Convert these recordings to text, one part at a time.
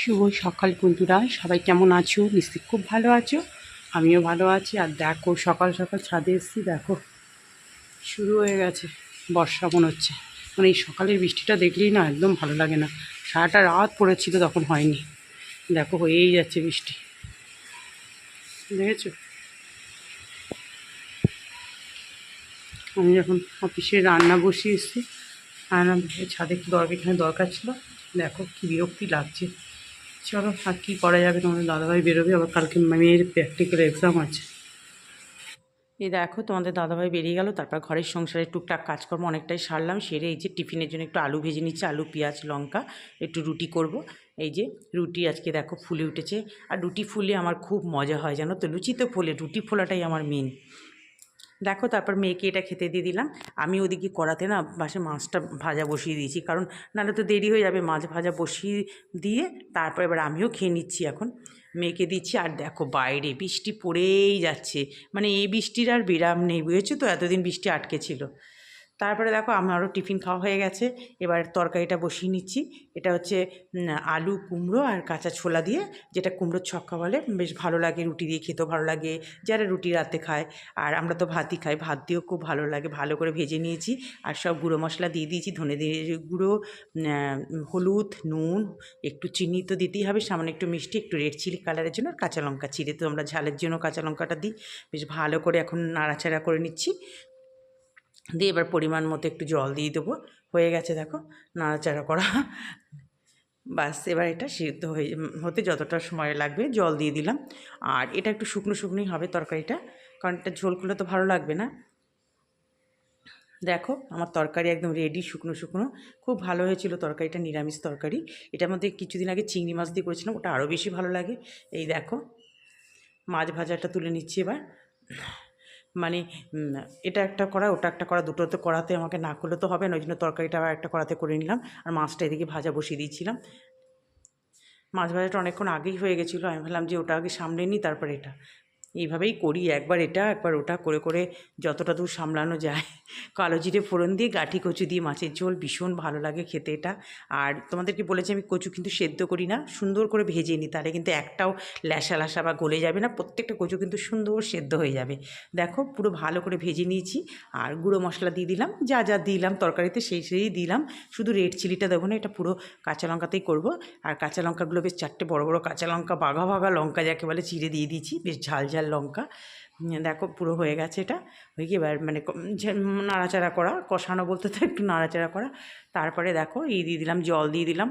শুভ সকাল বন্ধুরা, সবাই কেমন আছো? নিশ্চয়ই খুব ভালো আছো। আমিও ভালো আছি। আর দেখো, সকাল সকাল ছাদে এসেছি, দেখো। শুরু হয়ে গেছে, বর্ষা মনে হচ্ছে। মানে এই সকালের বৃষ্টিটা দেখলেই না একদম ভালো লাগে না। সারাটা রাত পড়েছিল, তখন হয়নি। দেখো, হয়েই যাচ্ছে বৃষ্টি। দেখেছ? আমি যখন অফিসে রান্না বসিয়ে এসেছি রান্না ছাদে একটু দরকার, এখানে দরকার ছিল। দেখো, কী বিরক্তি লাগছে। চলো, আর কী করা যাবে? তোমাদের দাদাভাই বেরোবে, আবার কালকে মেয়ের প্র্যাকটিক্যাল এক্সাম আছে। এই দেখো, তোমাদের দাদাভাই বেরিয়ে গেল, তারপর ঘরের সংসারে টুকটাক কাজকর্ম অনেকটাই সারলাম, সেরে এই যে টিফিনের জন্য একটু আলু ভেজে নিচ্ছে, আলু, পেঁয়াজ, লঙ্কা, একটু রুটি করব। এই যে রুটি আজকে দেখো ফুলে উঠেছে, আর রুটি ফুলে আমার খুব মজা হয় জানো তো, লুচি তো ফোলে, রুটি ফোলাটাই আমার মেন দেখো তারপর মেয়েকে এটা খেতে দিয়ে দিলাম। আমি ওদিকে করাতে না বাসে মাছটা ভাজা বসিয়ে দিয়েছি। কারণ নাহলে তো দেরি হয়ে যাবে মাছ ভাজা বসিয়ে দিয়ে তারপর এবার আমিও খেয়ে নিচ্ছি এখন। মেয়েকে দিচ্ছি আর দেখো বাইরে বৃষ্টি পড়েই যাচ্ছে। মানে এই বৃষ্টির আর বিরাম নেই, বুঝেছ তো? এতদিন বৃষ্টি আটকে ছিল। তারপরে দেখো আমারও টিফিন খাওয়া হয়ে গেছে। এবার তরকারিটা বসিয়ে নিচ্ছি। এটা হচ্ছে আলু, কুমড়ো আর কাঁচা ছোলা দিয়ে, যেটা কুমড়োর ছক্কা বলে। বেশ ভালো লাগে, রুটি দিয়ে খেতেও ভালো লাগে। যারা রুটি রাতে খায়, আর আমরা তো ভাতই খাই, ভাত দিয়েও খুব ভালো লাগে। ভালো করে ভেজে নিয়েছি। আর সব গুঁড়ো মশলা দিয়ে দিয়েছি, ধনে দিয়ে গুঁড়ো হলুদ, নুন, একটু চিনি তো দিতেই হবে। সামান্য একটু মিষ্টি, একটু রেড চিলি কালারের জন্য আর কাঁচা লঙ্কা। চিড়ে তো আমরা ঝালের জন্য কাঁচা লঙ্কাটা দিই। বেশ ভালো করে এখন নাড়াচাড়া করে নিচ্ছি। দিয়ে এবার পরিমাণ মতো একটু জল দিয়ে দেবো। হয়ে গেছে দেখো, নাড়াচাড়া করা। বাস, এবার এটা সিদ্ধ হয়ে, হতে যতটা সময় লাগবে, জল দিয়ে দিলাম। আর এটা একটু শুকনো শুকনোই হবে তরকারিটা, কারণ এটা ঝোল করলে তো ভালো লাগবে না। দেখো, আমার তরকারি একদম রেডি শুকনো শুকনো। খুব ভালো হয়েছিল তরকারিটা, নিরামিষ তরকারি। এটার মধ্যে কিছুদিন আগে চিংড়ি মাছ দিয়ে করেছিলাম, ওটা আরও বেশি ভালো লাগে। এই দেখো, মাছ ভাজাটা তুলে নিচ্ছি এবার। মানে এটা একটা করা, ওটা একটা করা দুটো তো করাতে আমাকে না করলে তো হবে না, ওই জন্য তরকারিটা আবার একটা করাতে করে নিলাম। আর মাছটা এদিকে ভাজা বসিয়ে দিয়েছিলাম। মাছ ভাজাটা অনেকক্ষণ আগেই হয়ে গেছিল, আমি ভাবলাম যে ওটা আগে সামলে নিই, তারপরে এটা। এইভাবেই করি, একবার এটা, একবার ওটা, করে করে যতটা দূর সামলানো যায়। কালো জিরে ফোড়ন দিয়ে গাঠি কচু দিয়ে মাছের ঝোল, ভীষণ ভালো লাগে খেতে এটা। আর তোমাদেরকে বলেছি আমি কচু কিন্তু সেদ্ধ করি না, সুন্দর করে ভেজে নিই, তাহলে কিন্তু একটাও ল্যাসা ল্যাসা বা গলে যাবে না, প্রত্যেকটা কচু কিন্তু সুন্দর সেদ্ধ হয়ে যাবে। দেখো, পুরো ভালো করে ভেজে নিয়েছি। আর গুঁড়ো মশলা দিয়ে দিলাম, যা যা দিলাম তরকারিতে সেই সেই দিলাম। শুধু রেড চিলিটা দেবো না, এটা পুরো কাঁচা লঙ্কাতেই করব। আর কাঁচা লঙ্কাগুলো বেশ চারটে বড় বড় কাঁচা লঙ্কা, বাঘা বাঘা লঙ্কা যাকে বলে, চিড়ে দিয়ে দিয়েছি, বেশ ঝাল ঝাল লঙ্কা। দেখো পুরো হয়ে গেছে এটা। ওই কি এবার মানে নাড়াচাড়া করা, কষানো বলতে তো একটু নাড়াচাড়া করা। তারপরে দেখো এই দিয়ে দিলাম, জল দিয়ে দিলাম।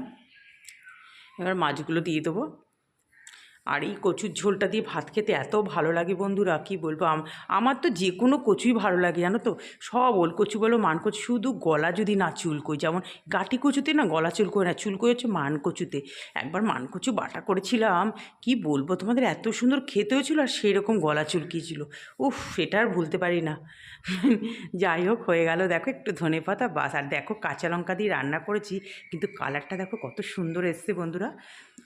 এবার মাছগুলো দিয়ে দেবো। আর এই কচুর ঝোলটা দিয়ে ভাত খেতে এত ভালো লাগে বন্ধুরা, কি বলব? আম- আমার তো যে কোনো কচুই ভালো লাগে, জানো তো? সব ওল কচু বলো, মান কচু, শুধু গলা যদি না চুলকোয়, যেমন গাটি কচুতে না গলা চুলকোয় না, চুলকোয় হচ্ছে মান কচুতে। একবার মান কচু বাটা করেছিলাম, কি বলব তোমাদের, এত সুন্দর খেতে হয়েছিল আর সেই রকম গলা চুলকিয়েছিল। উফ, সেটা আর ভুলতে পারি না। যাই হোক, হয়ে গেল, দেখো একটু ধনে পাতা বাস, আর দেখো কাঁচা লঙ্কা দিয়ে রান্না করেছি, কিন্তু কালারটা দেখো কত সুন্দর এসছে বন্ধুরা।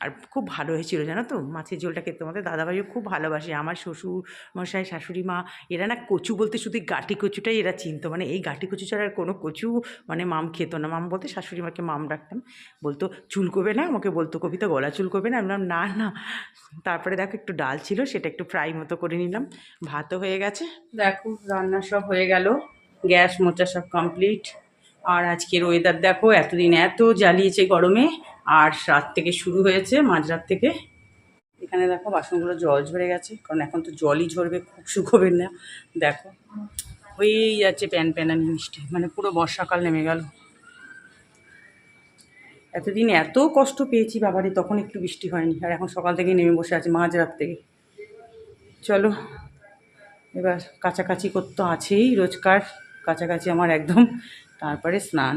আর খুব ভালো হয়েছিল, জানো তো? মাছের ঝোলটা খেতে। তোমাদের দাদাভাইও খুব ভালোবাসে। আমার শ্বশুর মশাই, শাশুড়ি মা, এরা না কচু বলতে শুধু গাটি কচুটাই এরা চিনতো। মানে এই গাটি কচু ছাড়া কোনো কচু মানে মাম খেত না। মাম বলতে শাশুড়ি মাকে মাম ডাকতাম। বলতো, চুলকোবে না? আমাকে বলতো, কবিতা, গলা চুলকোবে না? আমি না না। তারপরে দেখো একটু ডাল ছিল, সেটা একটু ফ্রাই মতো করে নিলাম। ভাতও হয়ে গেছে। দেখো, রান্না সব হয়ে গেল। গ্যাস মোচা সব কমপ্লিট। আর আজকের ওয়েদার দেখো, এতদিন এত জ্বালিয়েছে গরমে, আর রাত থেকে শুরু হয়েছে মাঝরাত থেকে। এখানে দেখো, বাসনগুলো জল ঝরে গেছে, কারণ এখন তো জলই ঝরবে, খুব শুকোবে না। দেখো হয়েই যাচ্ছে প্যান প্যানানি মিষ্টি মানে পুরো বর্ষাকাল নেমে গেল। এতদিন এত কষ্ট পেয়েছি বাবারে, তখন একটু বৃষ্টি হয়নি, আর এখন সকাল থেকে নেমে বসে আছে মাঝরাত থেকে। চলো, এবার কাছাকাছি করতে আছেই রোজকার। কাছাকাছি আমার একদম তারপরে স্নান।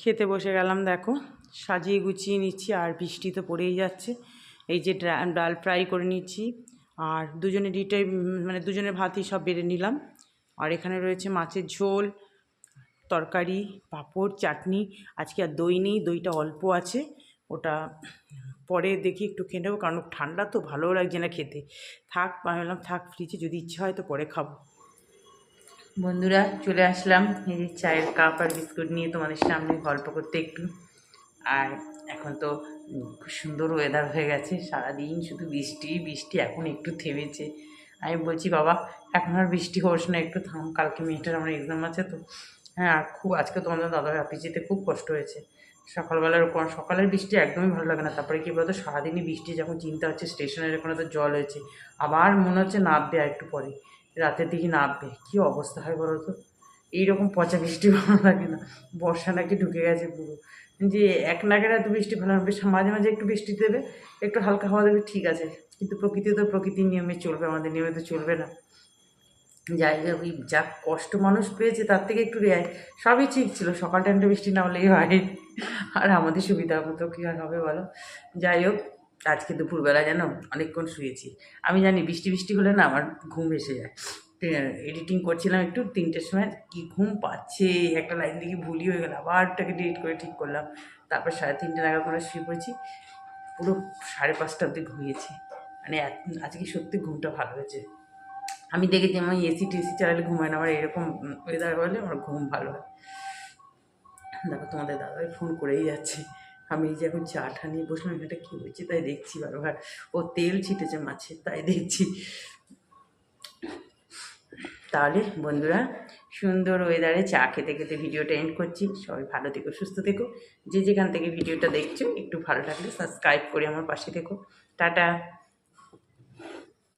খেতে বসে গেলাম, দেখো। সাজিয়ে গুছিয়ে নিচ্ছি, আর বৃষ্টি তো পড়েই যাচ্ছে। এই যে ডাল ফ্রাই করে নিচ্ছি, আর দুজনে ডিটাই মানে দুজনের ভাতই সব বেড়ে নিলাম। আর এখানে রয়েছে মাছের ঝোল, তরকারি, পাঁপড়, চাটনি। আজকে আর দই নেই, দইটা অল্প আছে। ওটা পরে দেখি একটু খেয়ে নেব, কারণ ঠান্ডা তো ভালোও লাগছে না খেতে। থাক, আমি বললাম, থাক, ফ্রিজে যদি ইচ্ছা হয় তো পরে খাব। বন্ধুরা, চলে আসলাম এই যে চায়ের কাপ আর বিস্কুট নিয়ে তোমাদের সামনে গল্প করতে একটু। আর এখন তো খুব সুন্দর ওয়েদার হয়ে গেছে, সারাদিন শুধু বৃষ্টি বৃষ্টি এখন একটু থেমেছে। আমি বলছি, বাবা, এখন আর বৃষ্টি হোস না, একটু থাম, কালকে মেয়েটার আমার এক্সাম আছে তো। হ্যাঁ আর খুব, আজকে তোমাদের দাদার অফিস যেতে খুব কষ্ট হয়েছে। সকালবেলার সকালের বৃষ্টি একদমই ভালো লাগে না। তারপরে কি বলতো, সারাদিনই বৃষ্টি, যখন চিন্তা হচ্ছে স্টেশনের ওখানে তো জল হয়েছে। আবার মনে হচ্ছে নামবে আর একটু পরে। রাতের দিকে নামবে কী অবস্থা হয় বলো তো? এইরকম পচা বৃষ্টি ভালো লাগে না। বর্ষা নাকি ঢুকে গেছে পুরো। যে এক নাগের এত বৃষ্টি ভালো হবে মাঝে মাঝে একটু বৃষ্টি দেবে, একটু হালকা হাওয়া দেবে, ঠিক আছে। কিন্তু প্রকৃতি তো প্রকৃতির নিয়মে চলবে, আমাদের নিয়মে তো চলবে না। যাই ওই যা কষ্ট মানুষ পেয়েছে, তার থেকে একটু রেয়াই সবই ঠিক ছিল, সকাল টাইমটা বৃষ্টি না হলেই হয়। আর আমাদের সুবিধা মতো কী আর হবে বলো? যাই হোক আজকে দুপুরবেলা যেন অনেকক্ষণ শুয়েছি। আমি জানি বৃষ্টি বৃষ্টি হলে না আমার ঘুম এসে যায়। এডিটিং করছিলাম একটু, তিনটের সময় কি ঘুম পাচ্ছে, একটা লাইন দিকে ভুলই হয়ে গেল, আবার ওটাকে ডিলিট করে ঠিক করলাম। তারপর সাড়ে তিনটে নাগাদ করে শুয়ে পড়েছি, পুরো সাড়ে পাঁচটা অবধি ঘুমিয়েছি। মানে আজকে সত্যি ঘুমটা ভালো হয়েছে। আমি দেখেছি আমার এসি টেসি চালালে ঘুমায় না আমার এরকম ওয়েদার হলে আমার ঘুম ভালো হয়। দেখো তোমাদের দাদাই ফোন করেই যাচ্ছে। আমি যে এখন চা টা নিয়ে বসলাম এটা কী হচ্ছে তাই দেখছি বারবার ও তেল ছিটেছে মাছের তাই দেখছি। তাহলে বন্ধুরা, সুন্দর ওয়েদারে চা খেতে খেতে ভিডিওটা এন্ড করছি। সবাই ভালো থেকো, সুস্থ থেকো। যে যেখান থেকে ভিডিওটা দেখছ, একটু ভালো লাগলে সাবস্ক্রাইব করে আমার পাশে থেকো। টাটা।